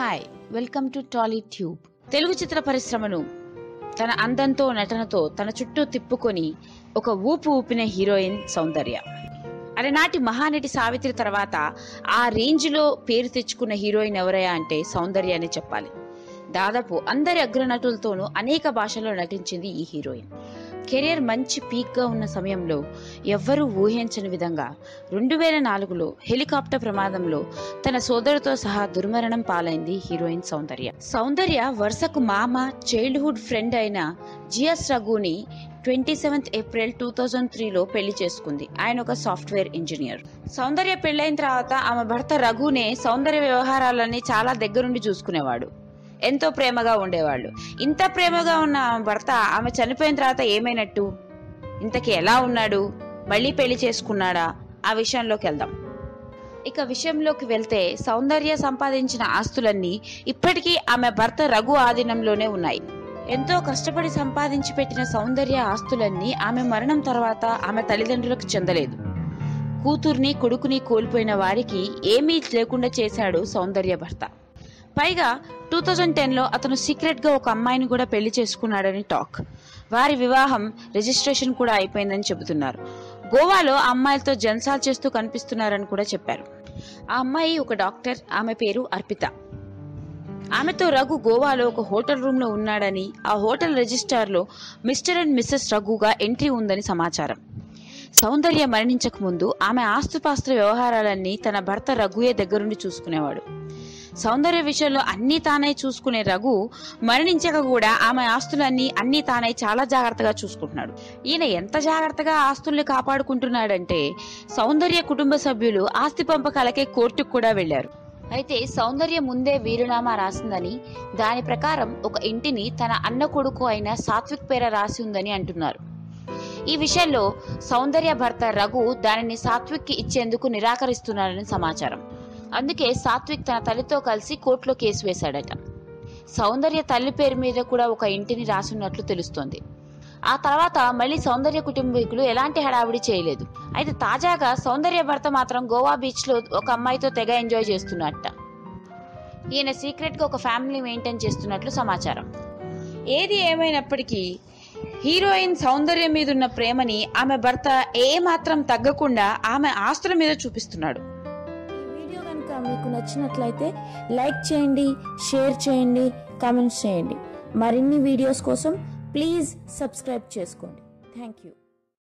Hi welcome to Tolly tube Telugu చిత్ర పరిశ్రమను తన అందంతో నటనతో తన చుట్టూ తిప్పుకొని ఒక ఊపు ఊపిన హీరోయిన్ సౌందర్య. అలనాటి మహానటి సావిత్రి తర్వాత ఆ రేంజ్లో పేరు తెచ్చుకున్న హీరోయిన్ ఎవరయ్యా అంటే సౌందర్య అని చెప్పాలి. దాదాపు అందరి అగ్రనటులతోనూ అనేక భాషల్లో నటించింది ఈ హీరోయిన్. కెరియర్ మంచి పీక్గా ఉన్న సమయంలో ఎవ్వరూ ఊహించని విధంగా రెండు వేల నాలుగులో హెలికాప్టర్ ప్రమాదంలో తన సోదరుతో సహా దుర్మరణం పాలైంది హీరోయిన్ సౌందర్య. సౌందర్య వరుసకు మామ చైల్డ్హుడ్ ఫ్రెండ్ అయిన GS రఘుని twenty seventh April two thousand త్రీలో పెళ్ళి చేసుకుంది. ఆయన ఒక సాఫ్ట్వేర్ ఇంజనీర్. సౌందర్య పెళ్ళైన తర్వాత ఆమె భర్త రఘునే సౌందర్య వ్యవహారాలన్నీ చాలా దగ్గరుండి చూసుకునేవాడు. ఎంతో ప్రేమగా ఉండేవాళ్ళు. ఇంత ప్రేమగా ఉన్న ఆమె భర్త ఆమె చనిపోయిన తర్వాత ఏమైనట్టు? ఇంతకీ ఎలా ఉన్నాడు? మళ్ళీ పెళ్ళి చేసుకున్నాడా? ఆ విషయంలోకి వెళ్దాం. ఇక విషయంలోకి వెళ్తే సౌందర్య సంపాదించిన ఆస్తులన్నీ ఇప్పటికీ ఆమె భర్త రఘు ఆధీనంలోనే ఉన్నాయి. ఎంతో కష్టపడి సంపాదించి పెట్టిన సౌందర్య ఆస్తులన్నీ ఆమె మరణం తర్వాత ఆమె తల్లిదండ్రులకు చెందలేదు. కూతుర్ని కొడుకుని కోల్పోయిన వారికి ఏమీ లేకుండా చేశాడు సౌందర్య భర్త. పైగా టూ థౌజండ్ టెన్లో అతను సీక్రెట్గా ఒక అమ్మాయిని కూడా పెళ్ళి చేసుకున్నాడని టాక్. వారి వివాహం రిజిస్ట్రేషన్ కూడా అయిపోయిందని చెబుతున్నారు. గోవాలో ఆ అమ్మాయిలతో జల్సాలు చేస్తూ కనిపిస్తున్నారని కూడా చెప్పారు. ఆ అమ్మాయి ఒక డాక్టర్ ఆమె పేరు అర్పిత. ఆమెతో రఘు గోవాలో ఒక హోటల్ రూమ్లో ఉన్నాడని ఆ హోటల్ రిజిస్టార్లో మిస్టర్ అండ్ మిస్సెస్ రఘుగా ఎంట్రీ ఉందని సమాచారం. సౌందర్య మరణించక ముందు ఆమె ఆస్తుపాస్తుల వ్యవహారాలన్నీ తన భర్త రఘుయే దగ్గరుండి చూసుకునేవాడు. సౌందర్య విషయంలో అన్నీ తానే చూసుకునే రఘు మరణించక కూడా ఆమె ఆస్తులన్నీ అన్నీ తానే చాలా జాగ్రత్తగా చూసుకుంటున్నాడు. ఈయన ఎంత జాగ్రత్తగా ఆస్తుల్ని కాపాడుకుంటున్నాడంటే సౌందర్య కుటుంబ సభ్యులు ఆస్తి పంపకాలకే కోర్టుకు కూడా వెళ్ళారు అయితే సౌందర్య ముందే వీరునామా రాసిందని దాని ప్రకారం ఒక ఇంటిని తన అన్న కొడుకు అయిన సాత్విక్ పేర రాసి ఉందని అంటున్నారు. ఈ విషయంలో సౌందర్య భర్త రఘు దానిని సాత్విక్కి ఇచ్చేందుకు నిరాకరిస్తున్నారని సమాచారం. అందుకే సాత్విక్ తన తల్లితో కలిసి కోర్టులో కేసు వేశాడట. సౌందర్య తల్లి పేరు మీద కూడా ఒక ఇంటిని రాసున్నట్లు తెలుస్తోంది. ఆ తర్వాత మళ్ళీ సౌందర్య కుటుంబీకులు ఎలాంటి హడావిడి చేయలేదు. అయితే తాజాగా సౌందర్య భర్త మాత్రం గోవా బీచ్లో ఒక అమ్మాయితో తెగ ఎంజాయ్ చేస్తున్నట్ట. ఈయన సీక్రెట్గా ఒక ఫ్యామిలీ మెయింటైన్ చేస్తున్నట్లు సమాచారం. ఏది ఏమైనప్పటికీ హీరోయిన్ సౌందర్యం మీద ఉన్న ప్రేమని ఆమె భర్త ఏమాత్రం తగ్గకుండా ఆమె ఆస్తుల మీద చూపిస్తున్నాడు. కనుక మీకు నచ్చినట్లయితే లైక్ చేయండి షేర్ చేయండి కామెంట్స్ చేయండి. మరిన్ని వీడియోస్ కోసం ప్లీజ్ సబ్స్క్రైబ్ చేసుకోండి. Thank you